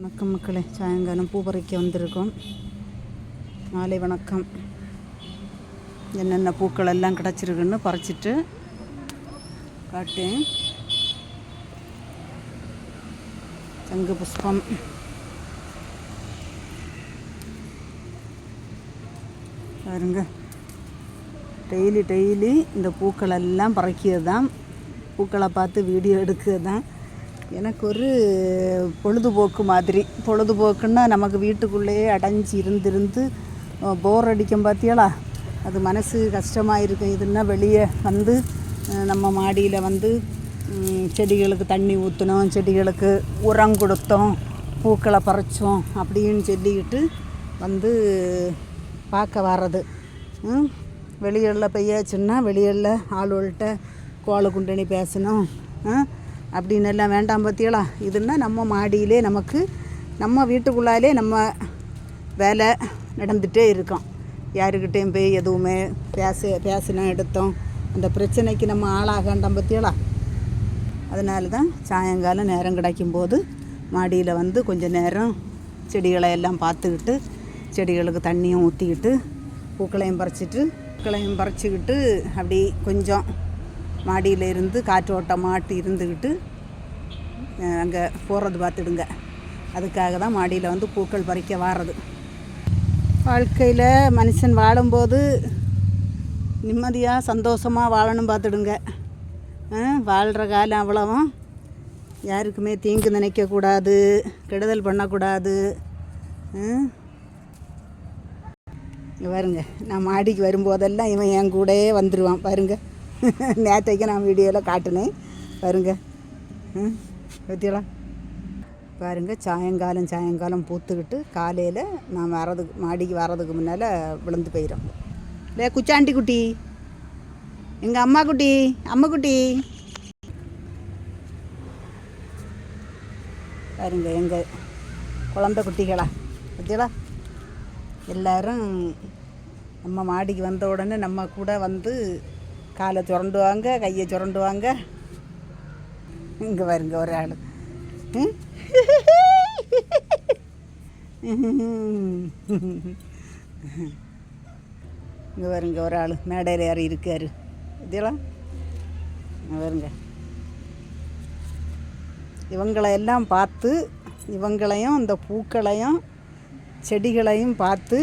வணக்கம் மக்களே. சாயங்காலம் பூ பறிக்க வந்திருக்கோம். மாலை வணக்கம். என்னென்ன பூக்கள் எல்லாம் கிடச்சிருக்குன்னு பறிச்சிட்டு காட்டேன் சங்கு புஷ்பம். பாருங்க. டெய்லி டெய்லி இந்த பூக்கள் எல்லாம் பறிக்கிறது தான் பூக்களை பார்த்து வீடியோ எடுக்கிறது தான் எனக்கு ஒரு பொழுதுபோக்கு மாதிரி. பொழுதுபோக்குன்னா நமக்கு வீட்டுக்குள்ளேயே அடைஞ்சி இருந்திருந்து போர் அடிக்கும் பார்த்தியாளா அது மனசு கஷ்டமாக இருக்கும் இதுன்னா வெளியே வந்து நம்ம மாடியில் வந்து செடிகளுக்கு தண்ணி ஊற்றினோம் செடிகளுக்கு உரம் கொடுத்தோம் பூக்களை பறிச்சோம் அப்படின்னு சொல்லிக்கிட்டு வந்து பார்க்க வர்றது. வெளியில் பெய்யாச்சுன்னா வெளியில் ஆளுகள்கிட்ட கோல குண்டனி பேசணும். ஆ, அப்படின்னு எல்லாம் வேண்டாம் பார்த்திகளா இதுன்னா நம்ம மாடியிலே நமக்கு நம்ம வீட்டுக்குள்ளாலே நம்ம வேலை நடந்துகிட்டே இருக்கோம். யாருக்கிட்டேயும் போய் எதுவுமே பேச பேசினோம் எடுத்தோம். அந்த பிரச்சனைக்கு நம்ம ஆளாகாண்டாம் பார்த்திகளா அதனால தான் சாயங்காலம் நேரம் கிடைக்கும்போது மாடியில் வந்து கொஞ்சம் நேரம் செடிகளை எல்லாம் பார்த்துக்கிட்டு செடிகளுக்கு தண்ணியும் ஊற்றிக்கிட்டு பூக்களையும் பறிச்சிட்டு பூக்களையும் பறிச்சுக்கிட்டு அப்படி கொஞ்சம் மாடியில் இருந்து காற்றோட்டமாட்டு இருந்துக்கிட்டு அங்கே போகிறது பார்த்துடுங்க. அதுக்காக தான் மாடியில் வந்து பூக்கள் பறிக்க வாரது. வாழ்க்கையில் மனுஷன் வாழும்போது நிம்மதியாக சந்தோஷமாக வாழணும் பார்த்துடுங்க. வாழ்கிற காலம் அவ்வளவும். யாருக்குமே தீங்கு நினைக்கக்கூடாது கெடுதல் பண்ணக்கூடாது. பாருங்க நான் மாடிக்கு வரும்போதெல்லாம் இவன் என் கூடயே வந்துடுவான் பாருங்கள் நேற்றைக்கு நான் வீடியோவில் காட்டினேன். பாருங்க. ம் பற்றியலாம் பாருங்க சாயங்காலம் சாயங்காலம் பூத்துக்கிட்டு காலையில் நான் வரதுக்கு மாடிக்கு வர்றதுக்கு முன்னால் விழுந்து போயிடும் இல்லை குச்சாண்டி குட்டி? எங்கள் அம்மா குட்டி? அம்மா குட்டி? பாருங்க எங்கள் குழந்தை குட்டிகளா? பற்றியலா எல்லாரும் நம்ம மாடிக்கு வந்த உடனே நம்ம கூட வந்து காலை சுரண்டுவாங்க கையை சுரண்டுவாங்க. இங்கே வருங்க ஒரு ஆள். இங்கே வருங்க ஒரு ஆள். மேடையில் யார் இருக்கார். இதெல்லாம்? வருங்க இவங்களை எல்லாம் பார்த்து இவங்களையும் இந்த பூக்களையும் செடிகளையும் பார்த்து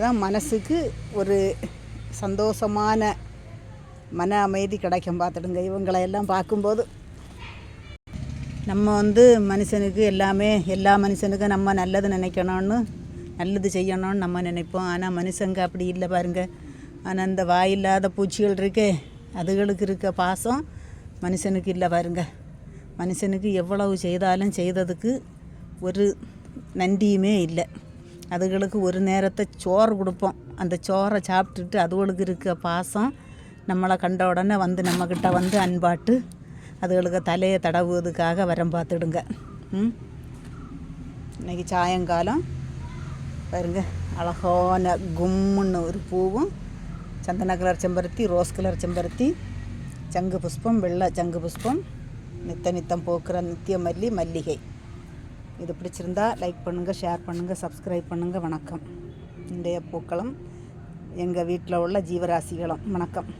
தான் மனசுக்கு ஒரு சந்தோஷமான மன அமைதி கிடைக்கும் பார்த்துடுங்க. இவங்களை எல்லாம் பார்க்கும்போது நம்ம வந்து மனுஷனுக்கு எல்லாமே எல்லா மனுஷனுக்கும் நம்ம நல்லது நினைக்கணும்னு நல்லது செய்யணும்னு நம்ம நினைப்போம். ஆனால் மனுஷங்க அப்படி இல்லை பாருங்க. ஆனால் இந்த வாயில்லாத பூச்சிகள் இருக்கே அதுகளுக்கு இருக்க பாசம் மனுஷனுக்கு இல்லை பாருங்க. மனுஷனுக்கு எவ்வளவு செய்தாலும் செய்ததுக்கு ஒரு நன்றியுமே இல்லை. அதுகளுக்கு ஒரு நேரத்தை சோறு கொடுப்போம். அந்த சோறை சாப்பிட்டுட்டு அதுகளுக்கு இருக்க பாசம் நம்மளை கண்ட உடனே வந்து நம்மக்கிட்ட வந்து அன்பாட்டு அதுகளுக்கு தலையை தடவுவதுக்காக வரம் பார்த்துடுங்க. ம்? இன்னைக்கு சாயங்காலம். பாருங்க அழகான கும்முன்னு ஒரு பூவும் சந்தன கலர் செம்பருத்தி ரோஸ் கலர் செம்பருத்தி சங்கு புஷ்பம் வெள்ளை சங்கு புஷ்பம் நித்த நித்தம் போக்குற நித்திய மல்லி மல்லிகை. இது பிடிச்சிருந்தா லைக் பண்ணுங்கள் ஷேர் பண்ணுங்கள் சப்ஸ்கிரைப் பண்ணுங்கள் வணக்கம். இன்றைய பூக்களும் எங்கள் வீட்டில் உள்ள ஜீவராசிகளும். வணக்கம்.